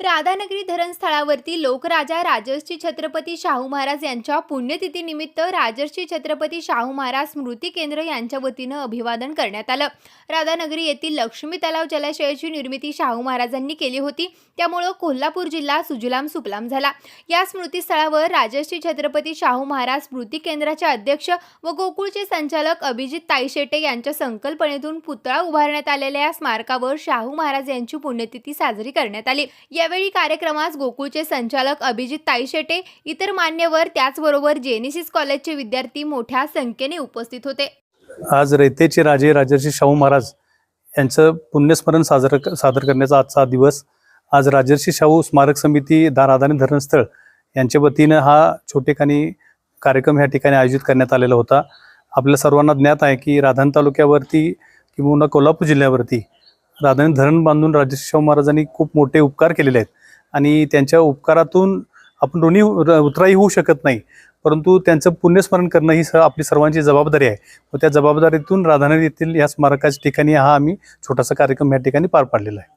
राधानगरी धरणस्थळावरती लोकराजा राजर्षी छत्रपती शाहू महाराज यांच्या पुण्यतिथीनिमित्त राजर्षी छत्रपती शाहू महाराज स्मृती केंद्र यांच्या वतीनं अभिवादन करण्यात आलं. राधानगरी येथील लक्ष्मी तलाव जलाशयाची निर्मिती शाहू महाराजांनी केली होती. त्यामुळं कोल्हापूर जिल्हा सुजलाम सुपलाम झाला. या स्मृतीस्थळावर राजर्षी छत्रपती शाहू महाराज स्मृती केंद्राचे अध्यक्ष व गोकुळचे संचालक अभिजित ताईशेटे यांच्या संकल्पनेतून पुतळा उभारण्यात आलेल्या या स्मारकावर शाहू महाराज यांची पुण्यतिथी साजरी करण्यात आली. यावेळी कार्यक्रमास गोकुळचे संचालक अभिजित ताईशेटे इतर मान्यवर त्याचबरोबर जेनेसिस कॉलेजचे विद्यार्थी मोठ्या संख्येने उपस्थित होते. आज रयतेचे राजे राजर्षी शाहू महाराज यांचं पुण्यस्मरण साजरं सादर करण्याचा आजचा दिवस. आज राजर्षी शाहू स्मारक समिती दाराधानी धरणस्थळ यांच्या वतीनं हा छोटेखानी कार्यक्रम ह्या ठिकाणी आयोजित करण्यात आलेला होता. आपल्या सर्वांना ज्ञात आहे की राधान तालुक्यावरती किंवा कोल्हापूर जिल्ह्यावरती राधानी धरण बांधून राजेशाहू महाराजांनी खूप मोठे उपकार केलेले आहेत. आणि त्यांच्या उपकारातून आपण ऋणी उतराई होऊ शकत नाही. परंतु त्यांचं पुण्यस्मरण करणं ही स आपली सर्वांची जबाबदारी आहे. व त्या जबाबदारीतून राधानगरी येथील या स्मारकाच्या ठिकाणी हा आम्ही छोटासा कार्यक्रम या ठिकाणी पार पाडलेला आहे.